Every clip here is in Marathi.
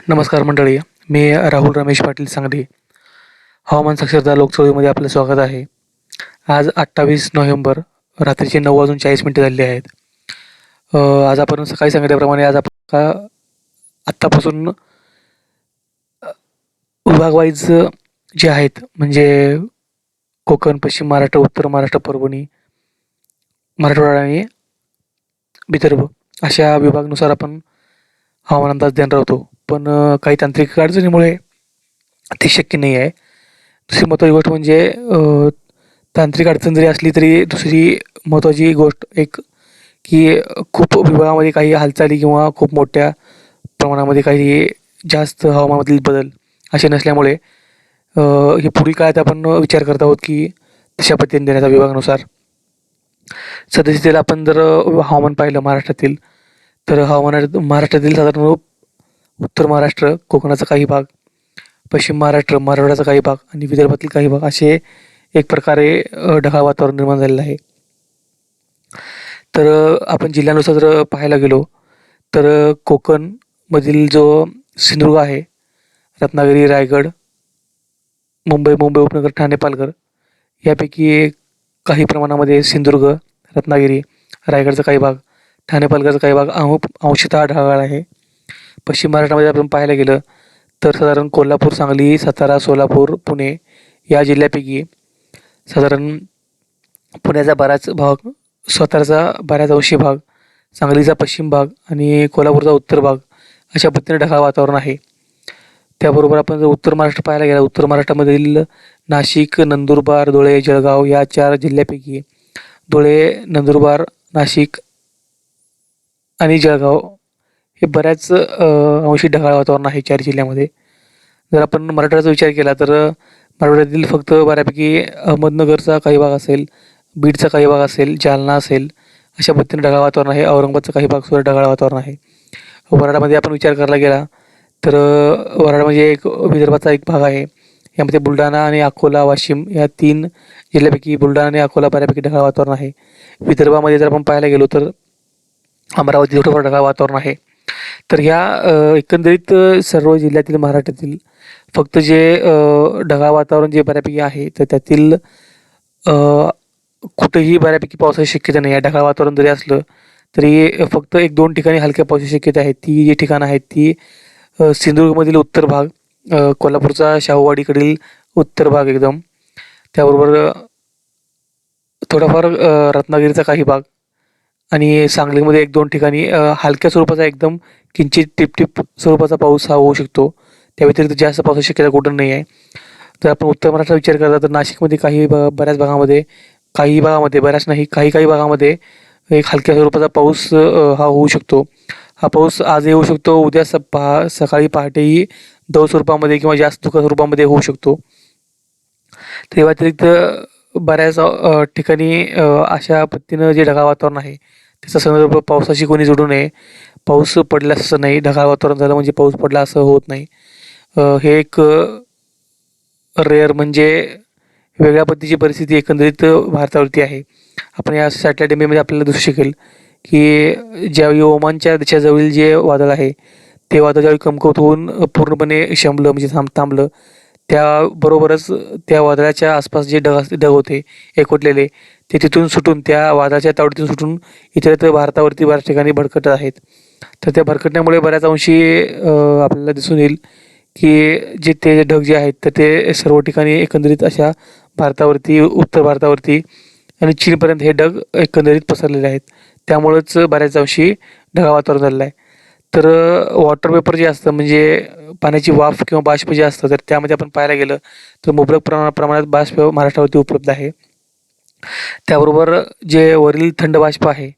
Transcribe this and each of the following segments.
नमस्कार मंडळी मी राहुल रमेश पाटील सांगली. हवामान साक्षरता लोकसभेमध्ये आपलं स्वागत आहे. आज अठ्ठावीस नोव्हेंबर रात्रीचे नऊ वाजून चाळीस मिनटे झालेली आहेत. आज आपण सकाळी सांगितल्याप्रमाणे आज आपण का आत्तापासून विभागवाईज जे आहेत म्हणजे कोकण पश्चिम महाराष्ट्र उत्तर महाराष्ट्र परभणी मराठवाडा आणि विदर्भ अशा विभागानुसार आपण हवामान अंदाज देणार होतो. पण काही तांत्रिक अडचणीमुळे ते शक्य नाही आहे. दुसरी महत्त्वाची गोष्ट म्हणजे तांत्रिक अडचण जरी असली तरी दुसरी महत्त्वाची गोष्ट एक की खूप विभागामध्ये काही हालचाली किंवा खूप मोठ्या प्रमाणामध्ये काही जास्त हवामानातील बदल असे नसल्यामुळे हे पुढील काळात आपण विचार करत आहोत की तशा पद्धतीने देण्याचा विभागानुसार. सदस्यतेला आपण जर हवामान पाहिलं महाराष्ट्रातील तर हवामानात महाराष्ट्रातील साधारण उत्तर महाराष्ट्र कोकणाचा काही भाग पश्चिम महाराष्ट्र मराठवाड्याचा काही भाग आणि विदर्भातील काही भाग असे एक प्रकारे ढगाळ वातावरण निर्माण झालेलं आहे. तर आपण जिल्ह्यानुसार जर पाहायला गेलो तर कोकणमधील जो सिंधुदुर्ग आहे रत्नागिरी रायगड मुंबई मुंबई उपनगर ठाणे पालघर यापैकी काही प्रमाणामध्ये सिंधुदुर्ग रत्नागिरी रायगडचा काही भाग ठाणे पालघरचा काही भाग अंश अंशतः ढगाळ आहे. पश्चिम महाराष्ट्रामध्ये आपण पाहायला गेलं तर साधारण कोल्हापूर सांगली सातारा सोलापूर पुणे या जिल्ह्यापैकी साधारण पुण्याचा बराच भाग साताराचा बऱ्याच अंशी भाग सांगलीचा पश्चिम भाग आणि कोल्हापूरचा उत्तर भाग अशा पद्धतीने ढगाळ वातावरण आहे. त्याबरोबर आपण जर उत्तर महाराष्ट्र पाहायला गेला उत्तर महाराष्ट्रामधील नाशिक नंदुरबार धुळे जळगाव या चार जिल्ह्यापैकी धुळे नंदुरबार नाशिक आणि जळगाव हे बऱ्याच अंशी ढगाळ वातावरण आहे चार जिल्ह्यामध्ये. जर आपण मराठवाड्याचा विचार केला तर मराठवाड्यातील फक्त बऱ्यापैकी अहमदनगरचा काही भाग असेल बीडचा काही भाग असेल जालना असेल अशा पद्धतीने ढगाळ वातावरण आहे. औरंगाबादचा काही भाग सुद्धा ढगाळ वातावरण आहे. वराडामध्ये आपण विचार करायला गेला तर वराड म्हणजे एक विदर्भाचा एक भाग आहे. यामध्ये बुलढाणा आणि अकोला वाशिम या तीन जिल्ह्यापैकी बुलढाणा आणि अकोला बऱ्यापैकी ढगाळ वातावरण आहे. विदर्भामध्ये जर आपण पाहायला गेलो तर अमरावती थोडंफार ढगाळ वातावरण आहे. तर ह्या एकंदरीत सर्व जिल्ह्यातील महाराष्ट्रातील फक्त जे ढगाळ वातावरण जे बऱ्यापैकी आहे तर त्यातील कुठेही बऱ्यापैकी पावसाची शक्यता नाही. आहे ढगाळ वातावरण जरी असलं तरी फक्त एक दोन ठिकाणी हलक्या पावसाची शक्यता आहे. ती जी ठिकाणं आहेत ती सिंधुदुर्गमधील उत्तर भाग कोल्हापूरचा शाहूवाडीकडील उत्तर भाग एकदम. त्याबरोबर थोडाफार रत्नागिरीचा काही भाग आणि सांगलीमध्ये एक दोन ठिकाणी हलक्या स्वरूपाचा एकदम किंचित टिपटिप स्वरूपाचा पाऊस हा होऊ शकतो. त्या व्यतिरिक्त जास्त पावसाची शक्यता कुठं नाही आहे जर आपण उत्तर महाराष्ट्राचा विचार करता तर नाशिकमध्ये काही बऱ्याच भागामध्ये काही भागामध्ये बऱ्याच नाही काही काही भागामध्ये एक हलक्या स्वरूपाचा पाऊस हा होऊ शकतो. हा पाऊस आजही येऊ शकतो उद्या स पहा सकाळी पहाटेही दव स्वरूपामध्ये किंवा जास्त दुःख स्वरूपामध्ये होऊ शकतो. त्या व्यतिरिक्त बऱ्याच ठिकाणी अशा पद्धतीनं जे ढगाळ वातावरण आहे त्याचा संदर्भ पावसाशी कोणी जोडू नये. पाऊस पडला असं नाही ढगाळ वातावरण झालं म्हणजे पाऊस पडला असं होत नाही. हे एक रेअर म्हणजे वेगळ्या पद्धतीची परिस्थिती एकंदरीत भारतावरती आहे. आपण या सॅटेलाईट इमेजमध्ये आपल्याला दिसू शकेल की ज्यावेळी ओमानच्या देशाजवळील जे वादळ आहे ते वादळ ज्यावेळी कमकुवत होऊन पूर्णपणे शमलं म्हणजे थांब थांबलं त्याबरोबरच त्या वादळाच्या आसपास जे ढग असते ढग होते एकवटलेले ते तिथून सुटून त्या वादळाच्या तावडीतून सुटून इतरत्र भारतावरती बऱ्याच ठिकाणी भडकत आहेत. तर त्या भरकटण्यामुळे बऱ्याच अंशी आपल्याला दिसून येईल की जे ते ढग जे आहेत तर ते सर्व ठिकाणी एकंदरीत अशा भारतावरती उत्तर भारतावरती आणि चीनपर्यंत हे ढग एकंदरीत पसरलेले आहेत. त्यामुळंच बऱ्याच अंशी ढगा वातावरण झालेलं आहे. तर वॉटर पेपर जे असतं म्हणजे पाण्याची वाफ किंवा बाष्प जे असतं तर त्यामध्ये आपण पाहायला गेलं तर मुबलक प्रमाणा प्रमाणात बाष्प महाराष्ट्रावरती उपलब्ध आहे. त्याबरोबर जे वरील थंड बाष्प आहे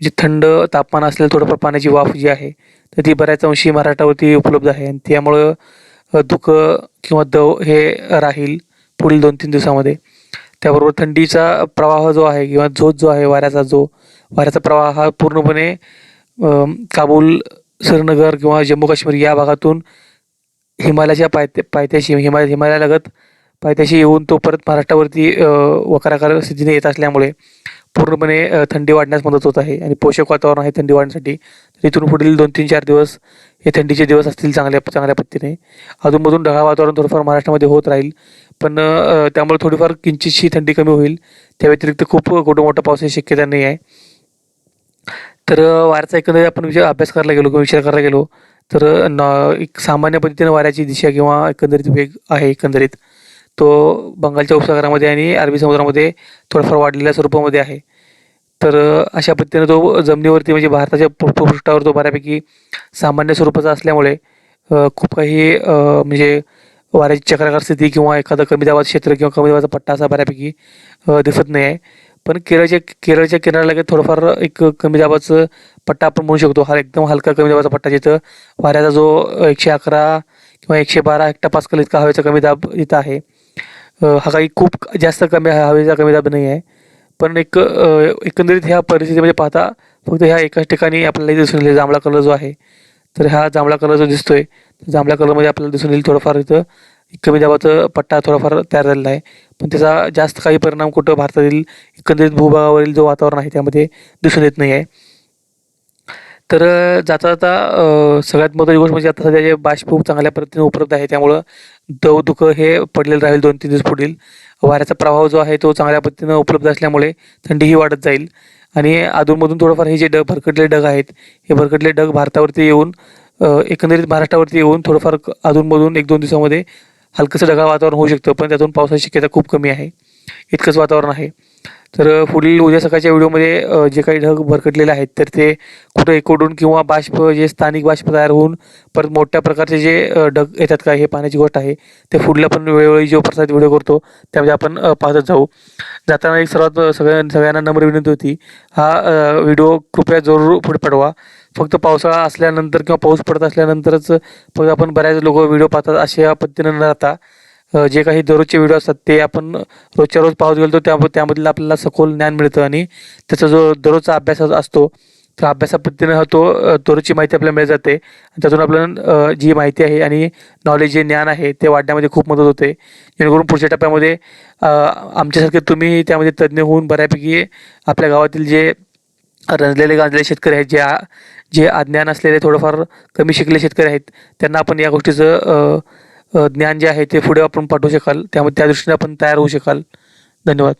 जे थंड तापमान असलेलं थोडंफार पाण्याची वाफ जी आहे तर ती बऱ्याच अंशी मराठावरती उपलब्ध आहे. आणि त्यामुळं धुकं किंवा दव हे राहील पुढील दोन तीन दिवसामध्ये. त्याबरोबर थंडीचा प्रवाह जो आहे किंवा झोत जो आहे वाऱ्याचा जो वाऱ्याचा प्रवाह हा पूर्णपणे काबूल श्रीनगर किंवा जम्मू काश्मीर या भागातून हिमालयाच्या पायथ्या पायथ्याशी हिमालय हिमालयालगत पायथ्याशी येऊन तो परत महाराष्ट्रावरती वकाराकार वक्राकार स्थितीने येत असल्यामुळे पूर्णपणे थंडी वाढण्यास मदत होत आहे आणि पोषक वातावरण आहे थंडी वाढण्यासाठी. तर इथून पुढील दोन तीन चार दिवस हे थंडीचे दिवस असतील चांगल्या चांगल्या पद्धतीने. अधूनमधून ढगाळ वातावरण थोडंफार महाराष्ट्रामध्ये होत राहील. पण त्यामुळे थोडीफार किंचितशी थंडी कमी होईल. त्या व्यतिरिक्त खूप कुठं मोठा पावसाची शक्यता नाही आहे. तर वाऱ्याचा एकंदरीत आपण विचार अभ्यास करायला गेलो किंवा विचार करायला गेलो तर न एक सामान्य पद्धतीने वाऱ्याची दिशा किंवा एकंदरीत वेग आहे एकंदरीत. तो बंगालच्या उपसागरामध्ये आणि अरबी समुद्रामध्ये थोडाफार वाढलेल्या स्वरूपामध्ये आहे. तर अशा पद्धतीने तो जमिनीवरती म्हणजे भारताच्या पृष्ठावर तो बऱ्यापैकी सामान्य स्वरूपाचा असल्यामुळे खूप काही म्हणजे वाऱ्याची चक्राकार स्थिती किंवा एखादं कमी दाबाचं क्षेत्र किंवा कमी दाबाचा पट्टा असा बऱ्यापैकी दिसत नाही आहे. पण केरळच्या केरळच्या किनाऱ्याला लगेच थोडंफार एक कमी दाबाचं पट्टा आपण म्हणू शकतो. हा एकदम हलका कमी दाबाचा पट्टा जिथं वाऱ्याचा जो एकशे अकरा किंवा एकशे बारा हेक्टा पास्कल इतका हवेचा कमी दाब इथं आहे. हा काही खूप जास्त कमी हवेचा कमी दाब नाही आहे. पण एक एकंदरीत ह्या परिस्थितीमध्ये पाहता फक्त ह्या एकाच ठिकाणी आपल्याला दिसून येईल जांभळा कलर जो आहे. तर हा जांभळा कलर जो दिसतोय जांभळ्या कलरमध्ये आपल्याला दिसून येईल थोडंफार इथं कमी दाबाचा पट्टा थोडाफार तयार झालेला आहे. पण त्याचा जास्त काही परिणाम कुठं भारतातील एकंदरीत भूभागावरील जो वातावरण आहे त्यामध्ये दिसून येत नाही आहे. तर जाता जाता सगळ्यात महत्त्वाची गोष्ट म्हणजे आता सध्या जे बाष्प खूप चांगल्या पद्धतीने उपलब्ध आहे त्यामुळं दव धुकं हे पडलेलं राहील दोन तीन दिवस पुढील. वाऱ्याचा प्रभाव जो आहे तो चांगल्या पद्धतीनं उपलब्ध असल्यामुळे थंडीही वाढत जाईल. आणि अधूनमधून थोडंफार हे जे ढग भरकटले ढग आहेत हे भरकटले ढग भारतावरती येऊन एकंदरीत महाराष्ट्रावरती येऊन थोडंफार अधूनमधून एक दोन दिवसामध्ये हलकंसं ढगाळ वातावरण होऊ शकतं पण त्यातून पावसाची शक्यता खूप कमी आहे. इतकंच वातावरण आहे. तर पुढील उद्या सकाळच्या व्हिडिओमध्ये जे काही ढग भरकटलेले आहेत तर ते कुठं एकडून किंवा बाष्प जे स्थानिक बाष्प तयार होऊन परत मोठ्या प्रकारचे जे ढग येतात का हे पाण्याची गोष्ट आहे. ते पुढल्या पण वेळोवेळी जो प्रसाद व्हिडिओ करतो त्यामध्ये आपण पाहतच जाऊ. जाताना एक सर्वात सगळ्या सगळ्यांना नम्र विनंती होती. हा व्हिडिओ कृपया जरूर पुढे पडवा. फक्त पावसाळा असल्यानंतर किंवा पाऊस पडत असल्यानंतरच फक्त आपण बऱ्याच लोक व्हिडिओ पाहतात अशा पद्धतीनं न राहता. जे काही दररोजचे व्हिडिओ असतात ते आपण रोजच्या रोज पाहत गेलो तर त्या त्यामधलं आपल्याला सखोल ज्ञान मिळतं आणि त्याचा जो दररोजचा अभ्यास असतो तर अभ्यासा पद्धतीनं हा तो दररोजची माहिती आपल्याला मिळत जाते. आणि त्यातून आपल्याला जी माहिती आहे आणि नॉलेज जे ज्ञान आहे ते वाढण्यामध्ये खूप मदत होते. जेणेकरून पुढच्या टप्प्यामध्ये आमच्यासारखे तुम्ही त्यामध्ये तज्ज्ञ होऊन बऱ्यापैकी आपल्या गावातील जे रंजलेले गांजलेले शेतकरी आहेत जे जे अज्ञान असलेले थोडंफार कमी शिकलेले शेतकरी आहेत त्यांना आपण या गोष्टीचं ज्ञान जे आहे ते पुढे आपण पाठवू शकाल. त्यामुळे त्या दृष्टीने आपण तयार होऊ शकाल. धन्यवाद.